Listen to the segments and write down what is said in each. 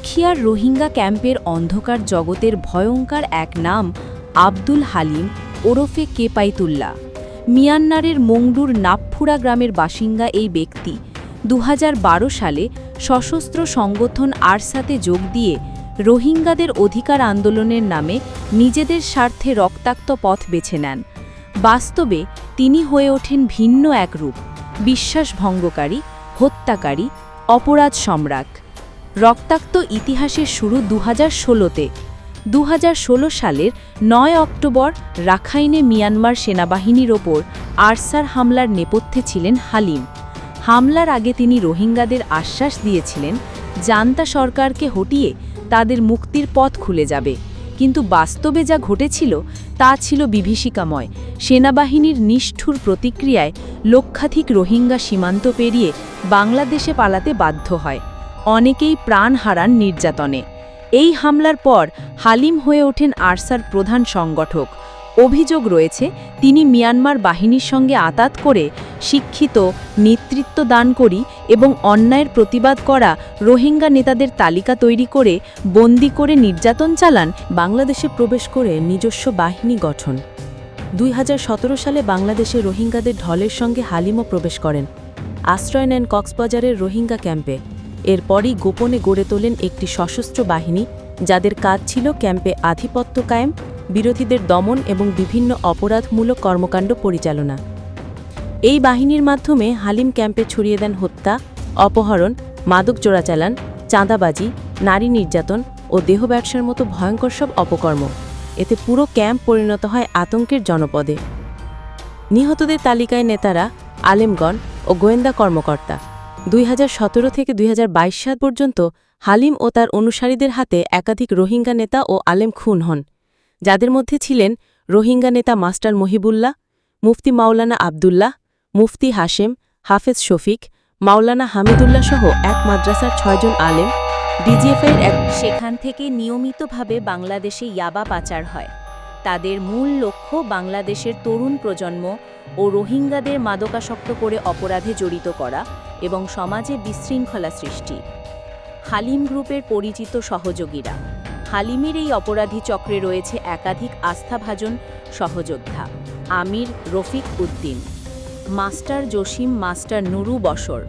উখিয়ার রোহিঙ্গা ক্যাম্পের অন্ধকার জগতের ভয়ঙ্কর এক নাম আব্দুল হালিম ওরফে কেপাইতুল্লা মিয়ানমারের মংডুর নাপফুরা গ্রামের বাসিন্দা এই ব্যক্তি দু হাজার বারো সালে সশস্ত্র সংগঠন আরসাতে যোগ দিয়ে রোহিঙ্গাদের অধিকার আন্দোলনের নামে নিজেদের স্বার্থে রক্তাক্ত পথ বেছে নেন। বাস্তবে তিনি হয়ে ওঠেন ভিন্ন এক রূপ, বিশ্বাসভঙ্গকারী, হত্যাকারী, অপরাধ সম্রাট। রক্তাক্ত ইতিহাসের শুরু দু হাজার ষোলোতে। দু হাজার ষোলো সালের নয় অক্টোবর রাখাইনে মিয়ানমার সেনাবাহিনীর ওপর আরসার হামলার নেপথ্যে ছিলেন হালিম। হামলার আগে তিনি রোহিঙ্গাদের আশ্বাস দিয়েছিলেন, জান্তা সরকারকে হটিয়ে তাদের মুক্তির পথ খুলে যাবে। কিন্তু বাস্তবে যা ঘটেছিল, তা ছিল বিভীষিকাময়। সেনাবাহিনীর নিষ্ঠুর প্রতিক্রিয়ায় লক্ষাধিক রোহিঙ্গা সীমান্ত পেরিয়ে বাংলাদেশে পালাতে বাধ্য হয়। অনেকেই প্রাণ হারান নির্যাতনে। এই হামলার পর হালিম হয়ে ওঠেন আরসার প্রধান সংগঠক। অভিযোগ রয়েছে, তিনি মিয়ানমার বাহিনীর সঙ্গে আতাত করে শিক্ষিত, নেতৃত্ব দান করি এবং অন্যায়ের প্রতিবাদ করা রোহিঙ্গা নেতাদের তালিকা তৈরি করে বন্দি করে নির্যাতন চালান বাংলাদেশে প্রবেশ করে নিজস্ব বাহিনী গঠন। দুই হাজার সতেরো সালে বাংলাদেশে রোহিঙ্গাদের ঢলের সঙ্গে হালিমও প্রবেশ করেন। আশ্রয় নেন কক্সবাজারের রোহিঙ্গা ক্যাম্পে। এরপরই গোপনে গড়ে তোলেন একটি সশস্ত্র বাহিনী, যাদের কাজ ছিল ক্যাম্পে আধিপত্য কায়েম, বিরোধীদের দমন এবং বিভিন্ন অপরাধমূলক কর্মকাণ্ড পরিচালনা। এই বাহিনীর মাধ্যমে হালিম ক্যাম্পে ছড়িয়ে দেন হত্যা, অপহরণ, মাদক চোরাচালান, চাঁদাবাজি, নারী নির্যাতন ও দেহ ব্যবসার মতো ভয়ঙ্কর সব অপকর্ম। এতে পুরো ক্যাম্প পরিণত হয় আতঙ্কের জনপদে। নিহতদের তালিকায় নেতারা আলেমগণ ও গোয়েন্দা কর্মকর্তা। দুই হাজার সতেরো থেকে দুই হাজার বাইশ সাল পর্যন্ত হালিম ও তার অনুসারীদের হাতে একাধিক রোহিঙ্গা নেতা ও আলেম খুন হন। যাদের মধ্যে ছিলেন রোহিঙ্গা নেতা মাস্টার মহিবুল্লাহ, মুফতি মাওলানা আবদুল্লাহ, মুফতি হাশেম, হাফেজ শফিক, মাওলানা হামিদুল্লাহ সহ এক মাদ্রাসার ছয়জন আলেম। ডিজিএফআইয়ের এক সেখান থেকে নিয়মিতভাবে বাংলাদেশে ইয়াবা পাচার হয়। তাদের মূল লক্ষ্য বাংলাদেশের তরুণ প্রজন্ম ও রোহিঙ্গাদের মাদকাসক্ত করে অপরাধে জড়িত করা। এবং সমাজে বিশৃঙ্খলা সৃষ্টি। হালিম গ্রুপের পরিচিত সহযোগীরা। হালিমের এই অপরাধী চক্রে রয়েছে একাধিক আস্থাভাজন সহযোদ্ধা। আমির রফিক উদ্দিন, মাস্টার জসিম মাস্টার নুরু বসর,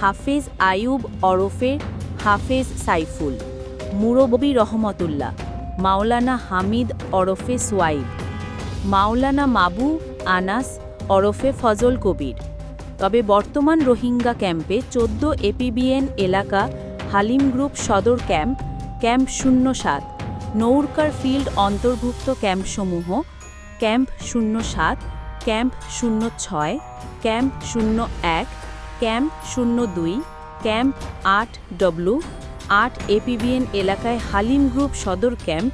হাফেজ আয়ুব ওরফে হাফেজ সাইফুল, মুরব্বী রহমতুল্লাহ, মাওলানা হামিদ ওরফে সোয়াইব, মাওলানা মাবু আনাস ওরফে ফজল কবির। তবে বর্তমান রোহিঙ্গা ক্যাম্পে চোদ্দ এপিবিএন এলাকা হালিম গ্রুপ সদর ক্যাম্প ক্যাম্প শূন্য সাত, নৌরকার ফিল্ড অন্তর্ভুক্ত ক্যাম্পসমূহ, ক্যাম্প শূন্য সাত, ক্যাম্প শূন্য ছয়, ক্যাম্প শূন্য এক, ক্যাম্প শূন্য দুই, ক্যাম্প আট ডব্লু আট এপিবিএন এলাকায় হালিম গ্রুপ সদর ক্যাম্প